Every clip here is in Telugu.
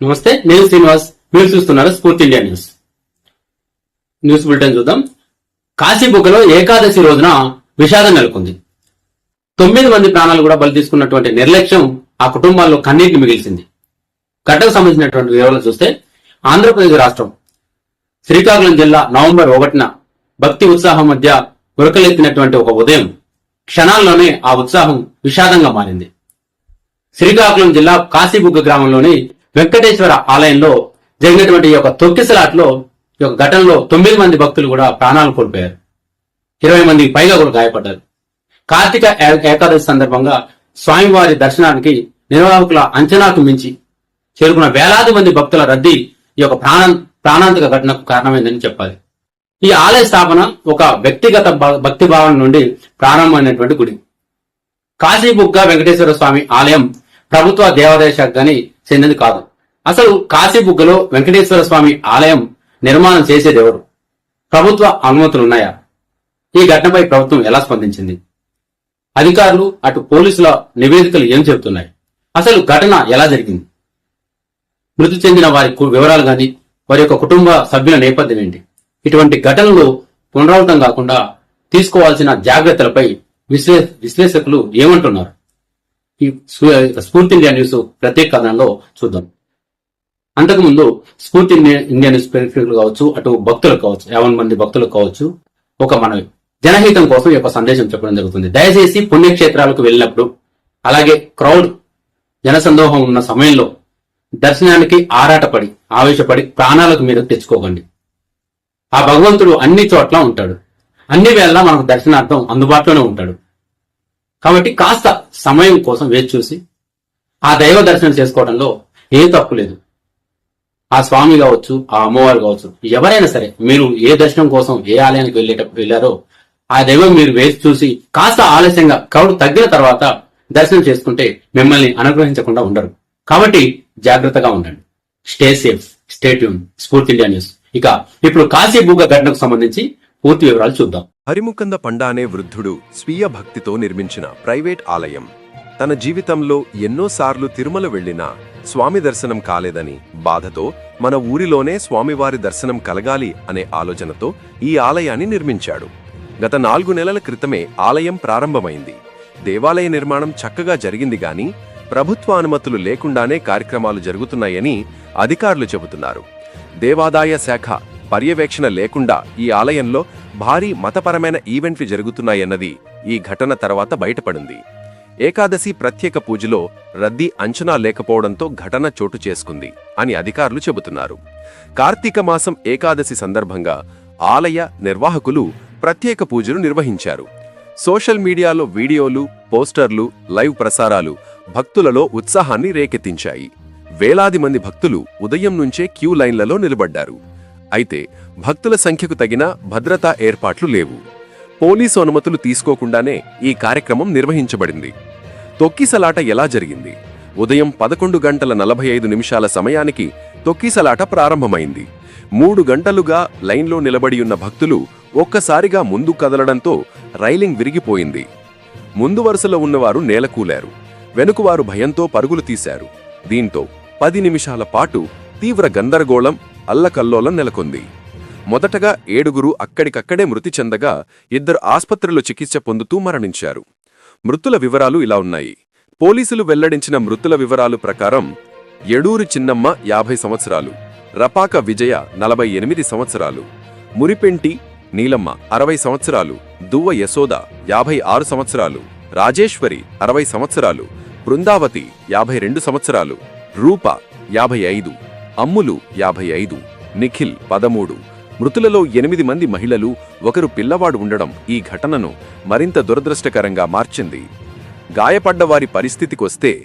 నమస్తే నేను శ్రీనివాస్. మీరు చూస్తున్నారు స్ఫూర్తి ఇండియా న్యూస్. న్యూస్ బులెటిన్ చూద్దాం. కాశీబుగ్గలో ఏకాదశి రోజున విషాదం నెలకొంది. తొమ్మిది మంది ప్రాణాలు కూడా బలి తీసుకున్నటువంటి నిర్లక్ష్యం ఆ కుటుంబాల్లో కన్నీటిని మిగిల్చింది ఘటనకు సంబంధించినటువంటి వివరాలు చూస్తే ఆంధ్రప్రదేశ్ రాష్ట్రం శ్రీకాకుళం జిల్లా నవంబర్ ఒకటిన భక్తి ఉత్సాహం మధ్య ఉరకలెత్తినటువంటి ఒక ఉదయం క్షణాల్లోనే ఆ ఉత్సాహం విషాదంగా మారింది. శ్రీకాకుళం జిల్లా కాశీబుగ్గ గ్రామంలోని వెంకటేశ్వర ఆలయంలో జరిగినటువంటి ఈ యొక్క తొక్కిసలాట్లో ఈ యొక్క ఘటనలో తొమ్మిది మంది భక్తులు కూడా ప్రాణాలు కోల్పోయారు. ఇరవై మందికి పైగా కూడా గాయపడ్డారు. కార్తీక ఏకాదశి సందర్భంగా స్వామివారి దర్శనానికి నిర్వాహకుల అంచనాకు మించి చేరుకున్న వేలాది మంది భక్తుల రద్దీ ఈ యొక్క ప్రాణ ప్రాణాంతక ఘటనకు కారణమైందని చెప్పాలి. ఈ ఆలయ స్థాపన ఒక వ్యక్తిగత భ- భక్తి భావన నుండి ప్రారంభమైనటువంటి గుడి. కాశీబుగ్గ వెంకటేశ్వర స్వామి ఆలయం ప్రభుత్వ దేవాదాయ శాఖ గాని చెందింది కాదు. అసలు కాశీబుగ్గలో వెంకటేశ్వర స్వామి ఆలయం నిర్మాణం చేసేదెవరు ప్రభుత్వ అనుమతులు ఉన్నాయా? ఈ ఘటనపై ప్రభుత్వం ఎలా స్పందించింది? అధికారులు అటు పోలీసుల నివేదికలు ఏం చెబుతున్నాయి? అసలు ఘటన ఎలా జరిగింది? మృతి చెందిన వారి కు- వివరాలు గాని వారి యొక్క కుటుంబ సభ్యుల నేపథ్యం ఏంటి? ఇటువంటి ఘటనలు పునరావృతం కాకుండా తీసుకోవాల్సిన జాగ్రత్తలపై విశ్లే విశ్లేషకులు ఏమంటున్నారు? ఈ స్ఫూర్తి ఇండియా న్యూస్ ప్రత్యేక కథనంలో చూద్దాం. అంతకుముందు స్ఫూర్తి ఇండియా- న్యూస్ ప్రేక్షకులు కావచ్చు అటు భక్తులకు కావచ్చు యావన్ మంది భక్తులకు కావచ్చు ఒక మనవి జనహితం కోసం ఈ యొక్క సందేశం చెప్పడం జరుగుతుంది. దయచేసి పుణ్యక్షేత్రాలకు వెళ్ళినప్పుడు అలాగే క్రౌడ్ జనసందోహం ఉన్న సమయంలో దర్శనానికి ఆరాటపడి ఆవేశపడి ప్రాణాలకు మీరు తెచ్చుకోకండి. ఆ భగవంతుడు అన్ని చోట్ల ఉంటాడు. అన్ని వేళ మనకు దర్శనార్థం అందుబాటులోనే ఉంటాడు. కాబట్టి కాస్త సమయం కోసం వేచి చూసి ఆ దైవ దర్శనం చేసుకోవడంలో ఏ తప్పు లేదు. ఆ స్వామి కావచ్చు ఆ అమ్మవారు కావచ్చు ఎవరైనా సరే మీరు ఏ దర్శనం కోసం ఏ ఆలయానికి వెళ్ళేటప్పుడు వెళ్ళారో ఆ దైవం మీరు వేచి చూసి కాస్త ఆలస్యంగా క్రౌడ్ తగ్గిన తర్వాత దర్శనం చేసుకుంటే మిమ్మల్ని అనుగ్రహించకుండా ఉండరు. కాబట్టి జాగ్రత్తగా ఉండండి. Stay safe stay tune Spoorthi India news ఇక ఇప్పుడు కాశీ భూగ ఘటనకు సంబంధించి పూర్తి వివరాలు చూద్దాం. హరిముకంద పండ అనే వృద్ధుడు స్వీయ భక్తితో నిర్మించిన ప్రైవేట్ ఆలయం. తన జీవితంలో ఎన్నోసార్లు తిరుమల వెళ్ళినా స్వామి దర్శనం కాలేదని బాధతో మన ఊరిలోనే స్వామివారి దర్శనం కలగాలి అనే ఆలోచనతో ఈ ఆలయాన్ని నిర్మించాడు. గత నాలుగు నెలల క్రితమే ఆలయం ప్రారంభమైంది. దేవాలయ నిర్మాణం చక్కగా జరిగింది గాని ప్రభుత్వ అనుమతులు లేకుండానే కార్యక్రమాలు జరుగుతున్నాయని అధికారులు చెబుతున్నారు. దేవాదాయ శాఖ పర్యవేక్షణ లేకుండా ఈ ఆలయంలో భారీ మతపరమైన ఈవెంట్లు జరుగుతున్నాయన్నది ఈ ఘటన తర్వాత బయటపడింది. ఏకాదశి ప్రత్యేక పూజలో రద్దీ అంచనా లేకపోవడంతో ఘటన చోటు చేసుకుంది అని అధికారులు చెబుతున్నారు. కార్తీక మాసం ఏకాదశి సందర్భంగా ఆలయ నిర్వాహకులు ప్రత్యేక పూజలు నిర్వహించారు. సోషల్ మీడియాలో వీడియోలు పోస్టర్లు లైవ్ ప్రసారాలు భక్తులలో ఉత్సాహాన్ని రేకెత్తించాయి. వేలాది మంది భక్తులు ఉదయం నుంచే క్యూ లైన్లలో నిలబడ్డారు. అయితే భక్తుల సంఖ్యకు తగిన భద్రతా ఏర్పాట్లు లేవు. పోలీసు అనుమతులు తీసుకోకుండానే ఈ కార్యక్రమం నిర్వహించబడింది. తొక్కిసలాట ఎలా జరిగింది? ఉదయం పదకొండు గంటల నలభై ఐదు నిమిషాల సమయానికి తొక్కిసలాట ప్రారంభమైంది. మూడు గంటలుగా లైన్లో నిలబడి ఉన్న భక్తులు ఒక్కసారిగా ముందు కదలడంతో రైలింగ్ విరిగిపోయింది. ముందు వరుసలో ఉన్నవారు నేలకూలారు. వెనుకవారు భయంతో పరుగులు తీశారు. దీంతో పది నిమిషాల పాటు తీవ్ర గందరగోళం అల్లకల్లోలం నెలకొంది. మొదటగా ఏడుగురు అక్కడికక్కడే మృతి చెందగా ఇద్దరు ఆస్పత్రిలో చికిత్స పొందుతూ మరణించారు. మృతుల వివరాలు ఇలా ఉన్నాయి. పోలీసులు వెల్లడించిన మృతుల వివరాలు ప్రకారం ఎడూరి చిన్నమ్మ యాభై సంవత్సరాలు రపాక విజయ నలభై ఎనిమిది సంవత్సరాలు మురిపెంటి నీలమ్మ అరవై సంవత్సరాలు దువ్వ యశోద యాభై ఆరు సంవత్సరాలు రాజేశ్వరి అరవై సంవత్సరాలు బృందావతి యాభై రెండు సంవత్సరాలు రూప యాభై ఐదు అమ్ములు యాభై ఐదు నిఖిల్ పదమూడు. మృతులలో ఎనిమిది మంది మహిళలు ఒకరు పిల్లవాడు ఉండడం ఈ ఘటనను మరింత దురదృష్టకరంగా మార్చింది. గాయపడ్డవారి పరిస్థితికొస్తే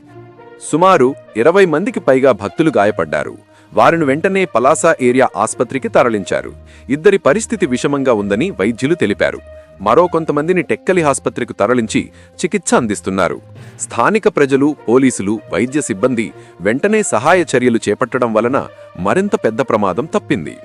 సుమారు ఇరవై మందికి పైగా భక్తులు గాయపడ్డారు. వారిని వెంటనే పలాసా ఏరియా ఆస్పత్రికి తరలించారు. ఇద్దరి పరిస్థితి విషమంగా ఉందని వైద్యులు తెలిపారు. మరో కొంతమందిని టెక్కలి ఆస్పత్రికి తరలించి చికిత్స అందిస్తున్నారు. స్థానిక ప్రజలు పోలీసులు వైద్య సిబ్బంది వెంటనే సహాయ చర్యలు చేపట్టడం వలన మరింత పెద్ద ప్రమాదం తప్పింది.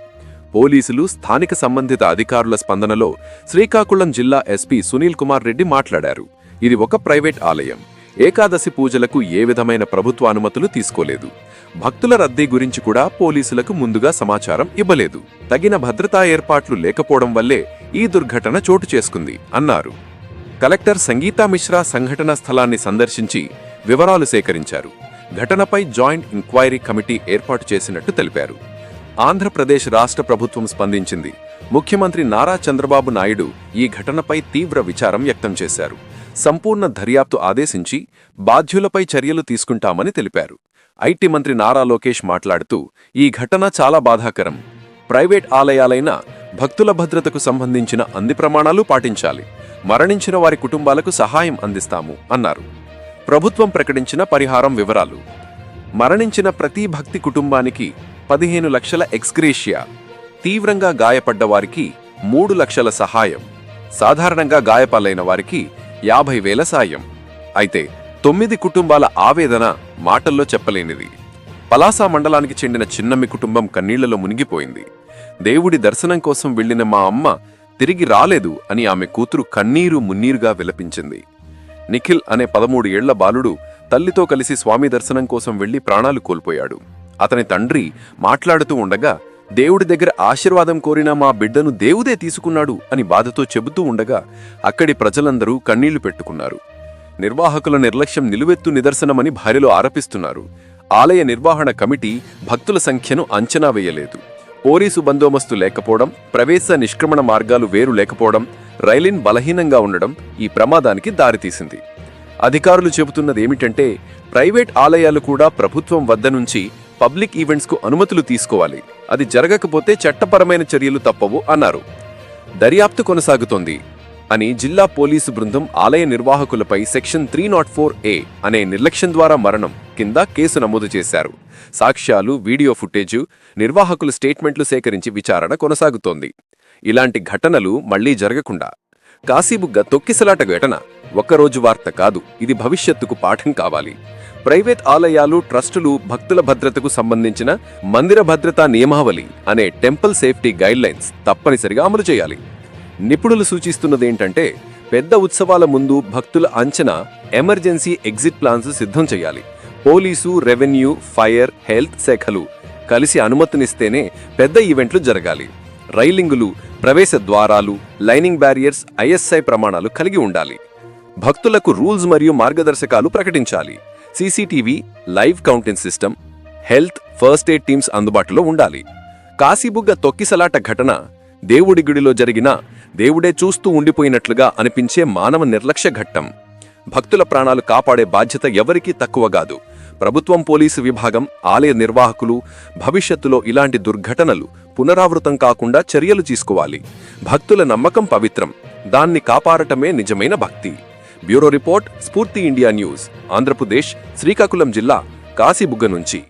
పోలీసులు స్థానిక సంబంధిత అధికారుల స్పందనలో శ్రీకాకుళం జిల్లా ఎస్పీ సునీల్ కుమార్ రెడ్డి మాట్లాడారు. ఇది ఒక ప్రైవేట్ ఆలయం. ఏకాదశి పూజలకు ఏ విధమైన ప్రభుత్వ అనుమతులు తీసుకోలేదు. భక్తుల రద్దీ గురించి కూడా పోలీసులకు ముందుగా సమాచారం ఇవ్వలేదు. తగిన భద్రతా ఏర్పాట్లు లేకపోవడం వల్లే ఈ దుర్ఘటన చోటు చేసుకుంది అన్నారు. కలెక్టర్ సంగీతా మిశ్రా సంఘటన స్థలాన్ని సందర్శించి వివరాలు సేకరించారు. ఘటనపై జాయింట్ ఇంక్వైరీ కమిటీ ఏర్పాటు చేసినట్టు తెలిపారు. ఆంధ్రప్రదేశ్ రాష్ట్ర ప్రభుత్వం స్పందించింది. ముఖ్యమంత్రి నారా చంద్రబాబు నాయుడు ఈ ఘటనపై తీవ్ర విచారం వ్యక్తం చేశారు. సంపూర్ణ దర్యాప్తు ఆదేశించి బాధ్యులపై చర్యలు తీసుకుంటామని తెలిపారు. ఐటీ మంత్రి నారా లోకేష్ మాట్లాడుతూ ఈ ఘటన చాలా బాధాకరం. ప్రైవేట్ ఆలయాలైన భక్తుల భద్రతకు సంబంధించిన అన్ని ప్రమాణాలు పాటించాలి. మరణించిన వారి కుటుంబాలకు సహాయం అందిస్తాము అన్నారు. ప్రభుత్వం ప్రకటించిన పరిహారం వివరాలు. మరణించిన ప్రతి భక్తి కుటుంబానికి పదిహేను లక్షల ఎక్స్గ్రేషియా తీవ్రంగా గాయపడ్డ వారికి మూడు లక్షల సహాయం సాధారణంగా గాయపాలైన వారికి యాభై వేల సాయం. అయితే తొమ్మిది కుటుంబాల ఆవేదన మాటల్లో చెప్పలేనిది. పలాసా మండలానికి చెందిన చిన్నమ్మి కుటుంబం కన్నీళ్ళలో మునిగిపోయింది. దేవుడి దర్శనం కోసం వెళ్ళిన మా అమ్మ తిరిగి రాలేదు అని ఆమె కూతురు కన్నీరు మున్నీరుగా విలపించింది. నిఖిల్ అనే పదమూడు ఏళ్ళ బాలుడు తల్లితో కలిసి స్వామి దర్శనం కోసం వెళ్ళి ప్రాణాలు కోల్పోయాడు. అతని తండ్రి మాట్లాడుతూ ఉండగా దేవుడి దగ్గర ఆశీర్వాదం కోరిన మా బిడ్డను దేవుదే తీసుకున్నాడు అని బాధతో చెబుతూ ఉండగా అక్కడి ప్రజలందరూ కన్నీళ్ళు పెట్టుకున్నారు. నిర్వాహకుల నిర్లక్ష్యం నిలువెత్తు నిదర్శనమని భార్యలో ఆరోపిస్తున్నారు. ఆలయ నిర్వహణ కమిటీ భక్తుల సంఖ్యను అంచనా వేయలేదు. పోలీసు బందోబస్తు లేకపోవడం ప్రవేశ నిష్క్రమణ మార్గాలు వేరు లేకపోవడం రైలిన్ బలహీనంగా ఉండడం ఈ ప్రమాదానికి దారితీసింది. అధికారులు చెబుతున్నది ఏమిటంటే ప్రైవేట్ ఆలయాలు కూడా ప్రభుత్వం వద్ద నుంచి పబ్లిక్ ఈవెంట్స్కు అనుమతులు తీసుకోవాలి. అది జరగకపోతే చట్టపరమైన చర్యలు తప్పవు అన్నారు. దర్యాప్తు కొనసాగుతోంది అని జిల్లా పోలీసు బృందం ఆలయ నిర్వాహకులపై section three nought four A అనే నిర్లక్ష్యం ద్వారా మరణం కింద కేసు నమోదు చేశారు. సాక్ష్యాలు వీడియో ఫుటేజు నిర్వాహకులు స్టేట్మెంట్లు సేకరించి విచారణ కొనసాగుతోంది. ఇలాంటి ఘటనలు మళ్ళీ జరగకుండా కాశీబుగ్గ తొక్కిసలాట ఘటన ఒక్కరోజు వార్త కాదు ఇది భవిష్యత్తుకు పాఠం కావాలి. ప్రైవేట్ ఆలయాలు ట్రస్టులు భక్తుల భద్రతకు సంబంధించిన మందిర భద్రతా నియమావళి అనే టెంపుల్ సేఫ్టీ గైడ్లైన్స్ తప్పనిసరిగా అమలు చేయాలి. నిపుణులు సూచిస్తున్నదేంటంటే పెద్ద ఉత్సవాల ముందు భక్తుల అంచనా ఎమర్జెన్సీ ఎగ్జిట్ ప్లాన్స్ సిద్ధం చేయాలి. పోలీసు రెవెన్యూ ఫైర్ హెల్త్ శాఖలు కలిసి అనుమతినిస్తేనే పెద్ద ఈవెంట్లు జరగాలి. రైలింగులు ప్రవేశ ద్వారాలు లైనింగ్ బ్యారియర్స్ ఐఎస్ఐ ప్రమాణాలు కలిగి ఉండాలి. భక్తులకు రూల్స్ మరియు మార్గదర్శకాలు ప్రకటించాలి. CCTV live counting system health first aid teams అందుబాటులో ఉండాలి. కాశీబుగ్గ తొక్కిసలాట ఘటన దేవుడి గుడిలో జరిగిన దేవుడే చూస్తూ ఉండిపోయినట్లుగా అనిపించే మానవ నిర్లక్ష్య ఘట్టం. భక్తుల ప్రాణాలు కాపాడే బాధ్యత ఎవరికీ తక్కువ కాదు. ప్రభుత్వం పోలీసు విభాగం ఆలయ నిర్వాహకులు భవిష్యత్తులో ఇలాంటి దుర్ఘటనలు పునరావృతం కాకుండా చర్యలు తీసుకోవాలి. భక్తుల నమ్మకం పవిత్రం. దాన్ని కాపాడటమే నిజమైన భక్తి. Bureau report Spoorthi India news Andhra Pradesh Srikakulam జిల్లా కాశీబుగ్గ నుంచి.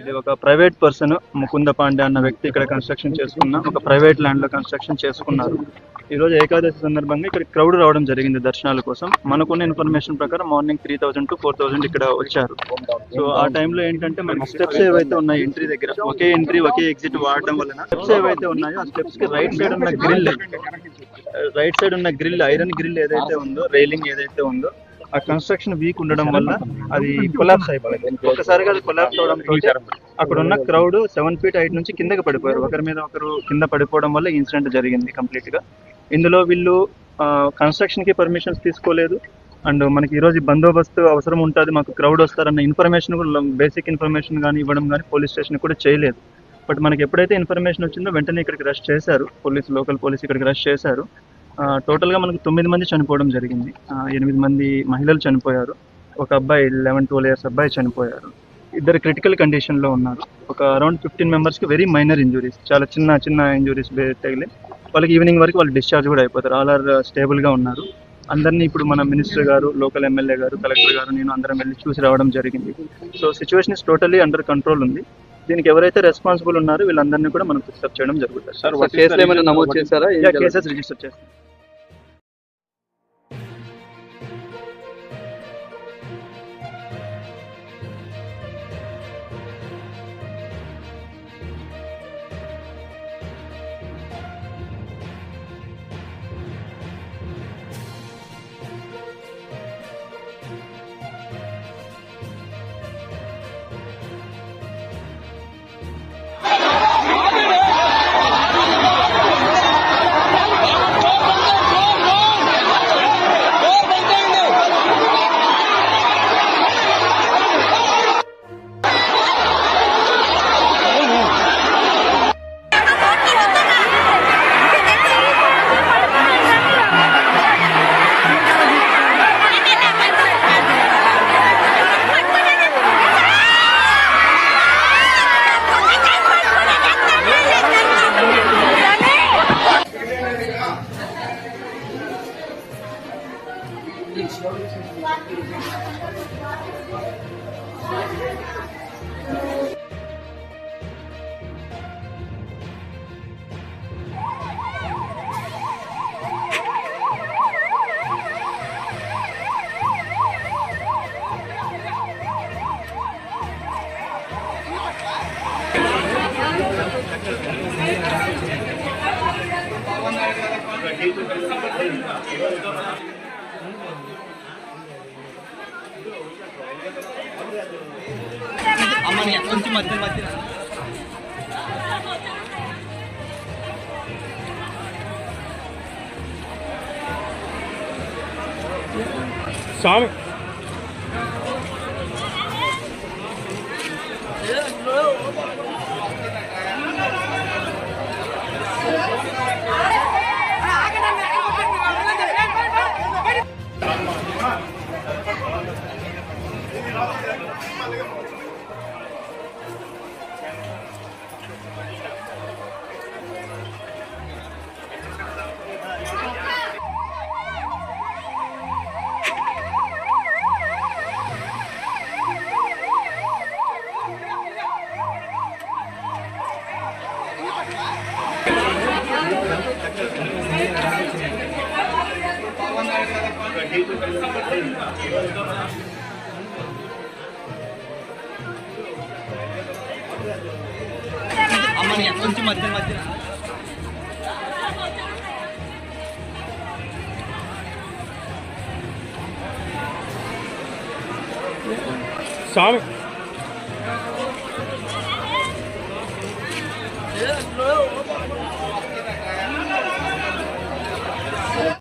ఇది ఒక ప్రైవేట్ పర్సన్ ముకుంద పాండే అన్న వ్యక్తి ఇక్కడ కన్స్ట్రక్షన్ చేసుకున్న ఒక ప్రైవేట్ ల్యాండ్లో కన్స్ట్రక్షన్ చేసుకున్నారు. ఈ రోజు ఏకాదశి సందర్భంగా ఇక్కడ క్రౌడ్ రావడం జరిగింది దర్శనాల కోసం. మనకున్న ఇన్ఫర్మేషన్ ప్రకారం morning three thousand to four thousand ఇక్కడ వచ్చారు. సో ఆ టైంలో ఏంటంటే మనకి స్టెప్స్ ఏవైతే ఉన్నాయి ఎంట్రీ దగ్గర ఒకే ఎంట్రీ ఒకే ఎగ్జిట్ వాడడం వలన స్టెప్స్ ఏవైతే ఉన్నాయో ఆ స్టెప్స్కి రైట్ సైడ్ ఉన్న గ్రిల్ రైట్ సైడ్ ఉన్న గ్రిల్ ఐరన్ గ్రిల్ ఏదైతే ఉందో రైలింగ్ ఏదైతే ఉందో ఆ కన్స్ట్రక్షన్ వీక్ ఉండడం వల్ల అది కొలాప్స్ అయిపోయింది ఒకసారిగా అది కొలాప్స్ అవడంతో అక్కడ ఉన్న క్రౌడ్ సెవెన్ ఫీట్ హైట్ నుంచి కిందకి పడిపోయారు. ఒకరి మీద ఒకరు కింద పడిపోవడం వల్ల ఇన్సిడెంట్ జరిగింది కంప్లీట్గా. ఇందులో వీళ్ళు కన్స్ట్రక్షన్కి పర్మిషన్స్ తీసుకోలేదు. అండ్ మనకి ఈ రోజు బందోబస్తు అవసరం ఉంటుంది. మాకు క్రౌడ్ వస్తారన్న ఇన్ఫర్మేషన్ కూడా బేసిక్ ఇన్ఫర్మేషన్ కానీ ఇవ్వడం కానీ పోలీస్ స్టేషన్ కూడా చేయలేదు. బట్ మనకి ఎప్పుడైతే ఇన్ఫర్మేషన్ వచ్చిందో వెంటనే ఇక్కడికి రష్ చేశారు. పోలీస్ లోకల్ పోలీస్ ఇక్కడికి రష్ చేశారు. టోటల్గా మనకు తొమ్మిది మంది చనిపోవడం జరిగింది. ఎనిమిది మంది మహిళలు చనిపోయారు. ఒక అబ్బాయి లెవెన్ ట్వెల్వ్ ఇయర్స్ అబ్బాయి చనిపోయారు. ఇద్దరు క్రిటికల్ కండిషన్లో ఉన్నారు. ఒక అరౌండ్ ఫిఫ్టీన్ మెంబర్స్కి వెరీ మైనర్ ఇంజురీస్ చాలా చిన్న చిన్న ఇంజురీస్ తగిలి వాళ్ళకి ఈవినింగ్ వరకు వాళ్ళు డిశ్చార్జ్ కూడా అయిపోతారు. ఆల్ ఆర్ స్టేబుల్గా ఉన్నారు. అందరినీ ఇప్పుడు మన మినిస్టర్ గారు లోకల్ ఎమ్మెల్యే గారు కలెక్టర్ గారు నేను అందరం వెళ్ళి చూసి రావడం జరిగింది. So situation is totally under control ఉంది. దీనికి ఎవరైతే రెస్పాన్సిబుల్ ఉన్నారో వీళ్ళందరినీ కూడా మనం ఫిక్సప్ చేయడం జరుగుతుంది. సార్ కేసులు ఏమైనా నమోదు చేశారా? కేసెస్ రిజిస్టర్ చేస్తాం. última tela Sabe? Thank. అమ్మని కొంచెం మధ్య మధ్య స్వామి